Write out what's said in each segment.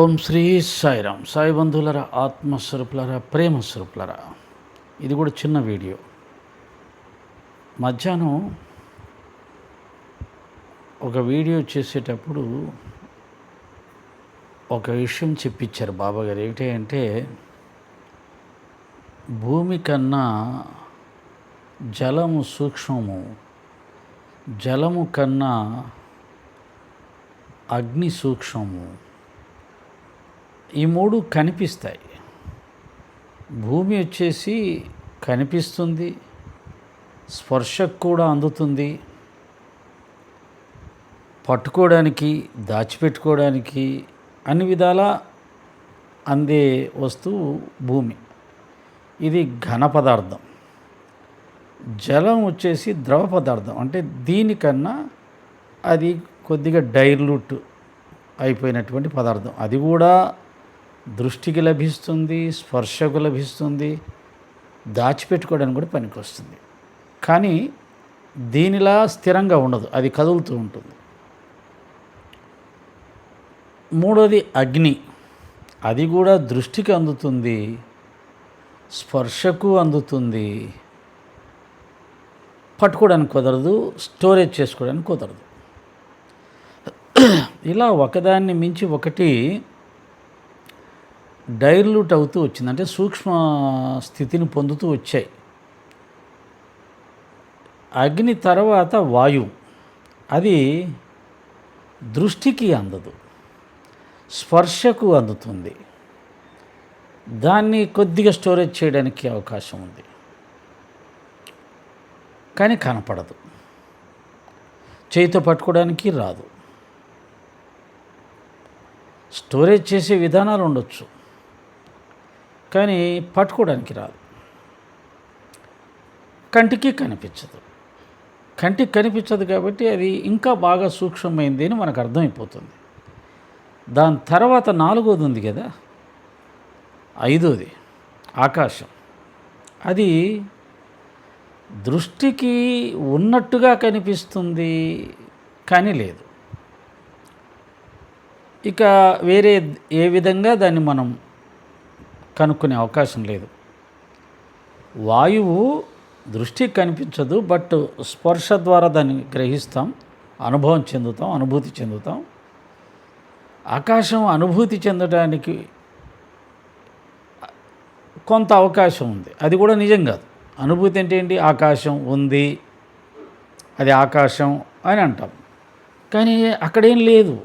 ఓం శ్రీ సాయిరామ్ సాయి బంధువులరా ఆత్మస్వరూపులరా ప్రేమ స్వరూపులరా ఇది కూడా చిన్న వీడియో. మధ్యాహ్నం ఒక వీడియో చేసేటప్పుడు ఒక విషయం చెప్పించారు బాబాగారు. ఏమిటి అంటే భూమి కన్నా జలము సూక్ష్మము జలము కన్నా అగ్ని సూక్ష్మము ఈ మూడు కనిపిస్తాయి. భూమి వచ్చేసి కనిపిస్తుంది స్పర్శకు కూడా అందుతుంది. పట్టుకోవడానికి దాచిపెట్టుకోవడానికి అన్ని విధాలా అందే వస్తువు భూమి. ఇది ఘన పదార్థం. జలం వచ్చేసి ద్రవ పదార్థం. అంటే దీనికన్నా అది కొద్దిగా డైల్యూట్ అయిపోయినటువంటి పదార్థం. అది కూడా దృష్టికి లభిస్తుంది స్పర్శకు లభిస్తుంది దాచిపెట్టుకోవడానికి కూడా పనికొస్తుంది. కానీ దీనిలా స్థిరంగా ఉండదు అది కదులుతూ ఉంటుంది. మూడోది అగ్ని. అది కూడా దృష్టికి అందుతుంది స్పర్శకు అందుతుంది పట్టుకోవడానికి కుదరదు స్టోరేజ్ చేసుకోవడానికి కుదరదు. ఇలా ఒకదాన్ని మించి ఒకటి డైల్యూట్ అవుతూ వచ్చింది. అంటే సూక్ష్మ స్థితిని పొందుతూ వచ్చాయి. అగ్ని తర్వాత వాయువు. అది దృష్టికి అందదు. స్పర్శకు అందుతుంది. దాన్ని కొద్దిగా స్టోరేజ్ చేయడానికి అవకాశం ఉంది. కానీ కనపడదు. చేయితో పట్టుకోవడానికి రాదు. స్టోరేజ్ చేసే విధానాలు ఉండొచ్చు. కానీ పట్టుకోవడానికి రాదు. కంటికి కనిపించదు. కంటికి కనిపించదు కాబట్టి అది ఇంకా బాగా సూక్ష్మమైంది అని మనకు అర్థమైపోతుంది. దాని తర్వాత నాలుగోది ఉంది కదా? ఐదోది ఆకాశం. అది దృష్టికి ఉన్నట్టుగా కనిపిస్తుంది కానీ లేదు. ఇక వేరే ఏ విధంగా దాన్ని మనం కనుక్కునే అవకాశం లేదు. వాయువు దృష్టి కనిపించదు బట్ స్పర్శ ద్వారా దాన్ని గ్రహిస్తాం అనుభవం చెందుతాం అనుభూతి చెందుతాం. ఆకాశం అనుభూతి చెందడానికి కొంత అవకాశం ఉంది. అది కూడా నిజం కాదు. అనుభూతి అంటే ఏంటి? ఆకాశం ఉంది. అది ఆకాశం అని అంటాం. కానీ అక్కడేం లేదు.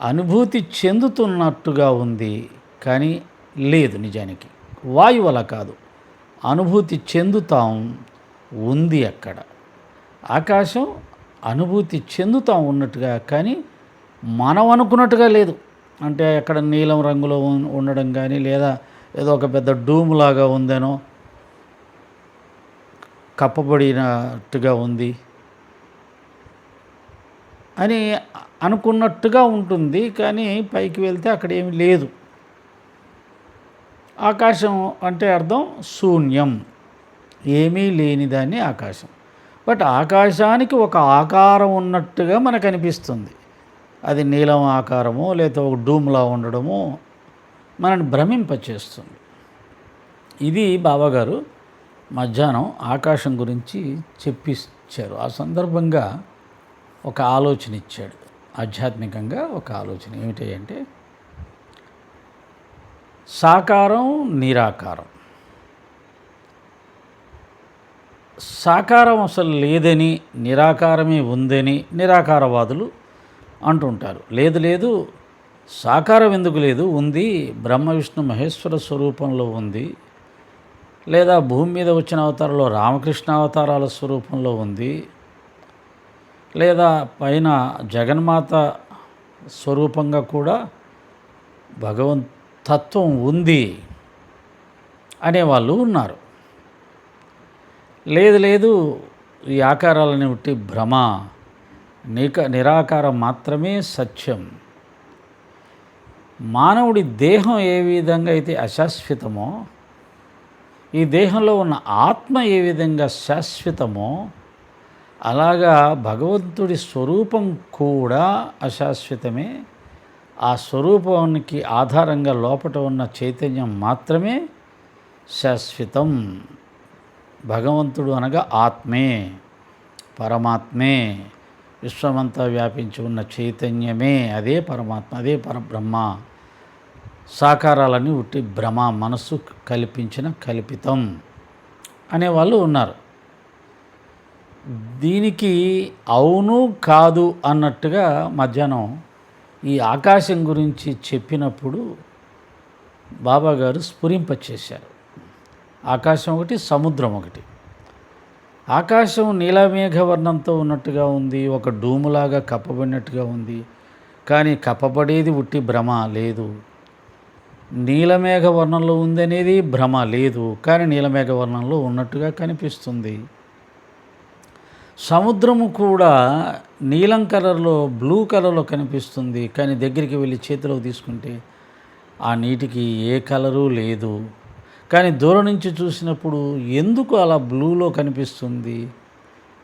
అనుభూతి చెందుతున్నట్టుగా ఉంది. కానీ లేదు నిజానికి. వాయువు అలా కాదు. అనుభూతి చెందుతాం ఉంది అక్కడ. ఆకాశం అనుభూతి చెందుతాం ఉన్నట్టుగా కానీ మనం అనుకున్నట్టుగా లేదు. అంటే అక్కడ నీలం రంగులో ఉండడం కానీ లేదా ఏదో ఒక పెద్ద డూమ్ లాగా ఉందేనో కప్పబడినట్టుగా ఉంది అని అనుకున్నట్టుగా ఉంటుంది కానీ పైకి వెళ్తే అక్కడ ఏమి లేదు. ఆకాశం అంటే అర్థం శూన్యం. ఏమీ లేని దాన్ని ఆకాశం. బట్ ఆకాశానికి ఒక ఆకారం ఉన్నట్టుగా మనకు అనిపిస్తుంది. అది నీలం ఆకారమో లేదా ఒక డూమ్లా ఉండడమో మనని భ్రమింపచేస్తుంది. ఇది బాబాగారు మధ్యాహ్నం ఆకాశం గురించి చెప్పిచ్చారు. ఆ సందర్భంగా ఒక ఆలోచన ఇచ్చాడు. ఆధ్యాత్మికంగా ఒక ఆలోచన ఏమిటి అంటే సాకారం నిరాకారం. సాకారం అసలు లేదని నిరాకారమే ఉందని నిరాకారవాదులు అంటుంటారు. లేదు లేదు సాకారం ఎందుకు లేదు? ఉంది బ్రహ్మ విష్ణు మహేశ్వర స్వరూపంలో ఉంది. లేదా భూమి మీద వచ్చిన అవతారంలో రామకృష్ణ అవతారాల స్వరూపంలో ఉంది. లేదా పైన జగన్మాత స్వరూపంగా కూడా భగవన్ తత్వం ఉంది అనేవాళ్ళు ఉన్నారు. లేదు లేదు ఈ ఆకారాలని ఉట్టి భ్రమ నిక నిరాకారం మాత్రమే సత్యం. మానవుడి దేహం ఏ విధంగా అయితే అశాశ్వతమో ఈ దేహంలో ఉన్న ఆత్మ ఏ విధంగా శాశ్వతమో అలాగా భగవంతుడి స్వరూపం కూడా అశాశ్వతమే. ఆ స్వరూపానికి ఆధారంగా లోపట ఉన్న చైతన్యం మాత్రమే శాశ్వతం. భగవంతుడు అనగా ఆత్మే పరమాత్మే. విశ్వమంతా వ్యాపించి ఉన్న చైతన్యమే. అదే పరమాత్మ అదే పరబ్రహ్మ. సాకారాలని ఉట్టి భ్రమ మనస్సు కల్పించిన కల్పితం అనేవాళ్ళు ఉన్నారు. దీనికి అవును కాదు అన్నట్టుగా మధ్యాహ్నం ఈ ఆకాశం గురించి చెప్పినప్పుడు బాబా గారు స్ఫురింపచేశారు. ఆకాశం ఒకటి సముద్రం ఒకటి. ఆకాశం నీలమేఘవర్ణంతో ఉన్నట్టుగా ఉంది ఒక డూములాగా కప్పబడినట్టుగా ఉంది. కానీ కప్పబడేది ఉట్టి భ్రమ లేదు. నీలమేఘ వర్ణంలో ఉందనేది భ్రమ లేదు. కానీ నీలమేఘ వర్ణంలో ఉన్నట్టుగా కనిపిస్తుంది. సముద్రము కూడా నీలం కలర్లో బ్లూ కలర్లో కనిపిస్తుంది. కానీ దగ్గరికి వెళ్ళి చేతిలో తీసుకుంటే ఆ నీటికి ఏ కలరు లేదు. కానీ దూరం నుంచి చూసినప్పుడు ఎందుకు అలా బ్లూలో కనిపిస్తుంది?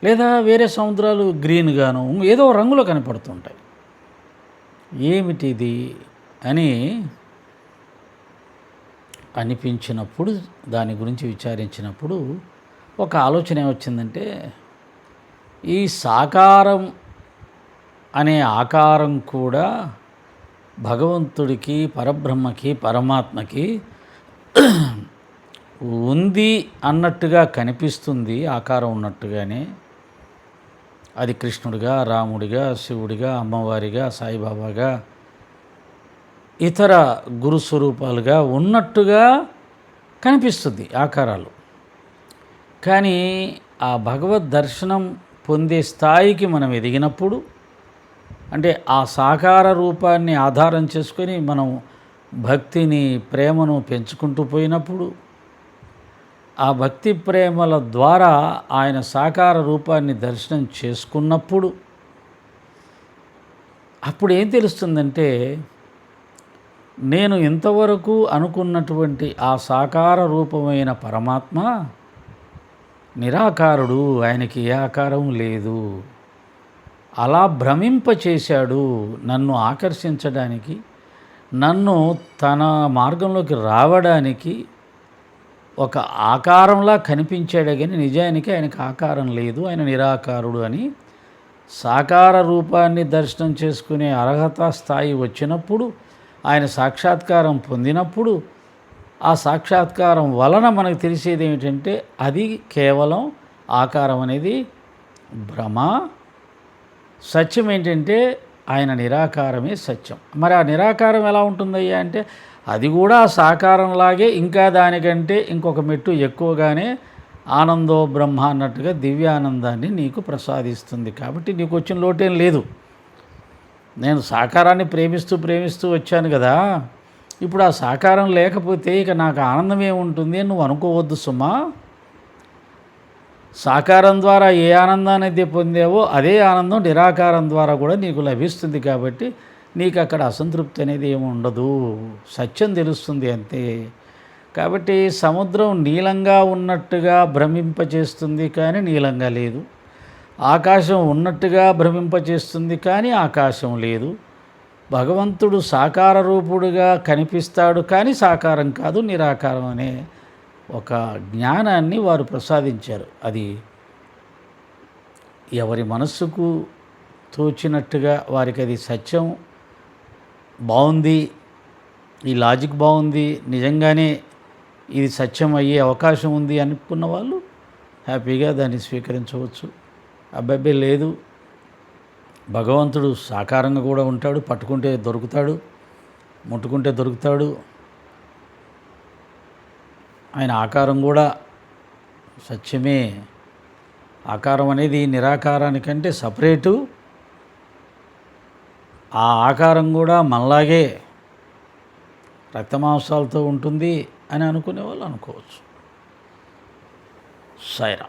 లేదా వేరే సముద్రాలు గ్రీన్గాను ఏదో రంగులో కనపడుతుంటాయి. ఏమిటిది అని అనిపించినప్పుడు దాని గురించి విచారించినప్పుడు ఒక ఆలోచన ఏమొచ్చిందంటే ఈ సాకారం అనే ఆకారం కూడా భగవంతుడికి పరబ్రహ్మకి పరమాత్మకి ఉంది అన్నట్టుగా కనిపిస్తుంది ఆకారం ఉన్నట్టుగానే. అది కృష్ణుడిగా రాముడిగా శివుడిగా అమ్మవారిగా సాయిబాబాగా ఇతర గురు స్వరూపాలుగా ఉన్నట్టుగా కనిపిస్తుంది ఆకారాలు. కానీ ఆ భగవద్ దర్శనం పొందే స్థాయికి మనం ఎదిగినప్పుడు అంటే ఆ సాకార రూపాన్ని ఆధారం చేసుకొని మనం భక్తిని ప్రేమను పెంచుకుంటూ పోయినప్పుడు ఆ భక్తి ప్రేమల ద్వారా ఆయన సాకార రూపాన్ని దర్శనం చేసుకున్నప్పుడు అప్పుడు ఏం తెలుస్తుందంటే నేను ఇంతవరకు అనుకున్నటువంటి ఆ సాకార రూపమైన పరమాత్మ నిరాకారుడు ఆయనకి ఏ ఆకారం లేదు. అలా భ్రమింపచేశాడు నన్ను ఆకర్షించడానికి నన్ను తన మార్గంలోకి రావడానికి ఒక ఆకారంలా కనిపించాడే కానీ నిజానికి ఆయనకు ఆకారం లేదు ఆయన నిరాకారుడు అని సాకార రూపాన్ని దర్శనం చేసుకునే అర్హత స్థాయి వచ్చినప్పుడు ఆయన సాక్షాత్కారం పొందినప్పుడు ఆ సాక్షాత్కారం వలన మనకు తెలిసేది ఏమిటంటే అది కేవలం ఆకారం అనేది భ్రమ సత్యం ఏంటంటే ఆయన నిరాకారమే సత్యం. మరి ఆ నిరాకారం ఎలా ఉంటుందయ్యా అంటే అది కూడా సాకారంలాగే ఇంకా దానికంటే ఇంకొక మెట్టు ఎక్కువగానే ఆనందో బ్రహ్మ అన్నట్టుగా దివ్యానందాన్ని నీకు ప్రసాదిస్తుంది కాబట్టి నీకు వచ్చిన లోటేం లేదు. నేను సాకారాన్ని ప్రేమిస్తూ ప్రేమిస్తూ వచ్చాను కదా. ఇప్పుడు ఆ సాకారం లేకపోతే ఇక నాకు ఆనందం ఏముంటుంది అని నువ్వు అనుకోవద్దు సుమా. సాకారం ద్వారా ఏ ఆనందాన్ని అయితే పొందావో అదే ఆనందం నిరాకారం ద్వారా కూడా నీకు లభిస్తుంది కాబట్టి నీకు అక్కడ అసంతృప్తి అనేది ఏమి ఉండదు. సత్యం తెలుస్తుంది అంతే. కాబట్టి సముద్రం నీలంగా ఉన్నట్టుగా భ్రమింపచేస్తుంది కానీ నీలంగా లేదు. ఆకాశం ఉన్నట్టుగా భ్రమింపచేస్తుంది కానీ ఆకాశం లేదు. భగవంతుడు సాకార రూపుడుగా కనిపిస్తాడు కానీ సాకారం కాదు నిరాకారం అనే ఒక జ్ఞానాన్ని వారు ప్రసాదించారు. అది ఎవరి మనస్సుకు తోచినట్టుగా వారికి అది సత్యం బాగుంది ఈ లాజిక్ బాగుంది నిజంగానే ఇది సత్యం అయ్యే అవకాశం ఉంది అనుకున్న వాళ్ళు హ్యాపీగా దాన్ని స్వీకరించవచ్చు. అబ్బాయి లేదు. భగవంతుడు సాకారంగా కూడా ఉంటాడు పట్టుకుంటే దొరుకుతాడు ముట్టుకుంటే దొరుకుతాడు. ఆయన ఆకారం కూడా సత్యమే. ఆకారం అనేది నిరాకారానికంటే సపరేటు. ఆ ఆకారం కూడా మనలాగే రక్తమాంసాలతో ఉంటుంది అని అనుకునే వాళ్ళు అనుకోవచ్చు. సైరా.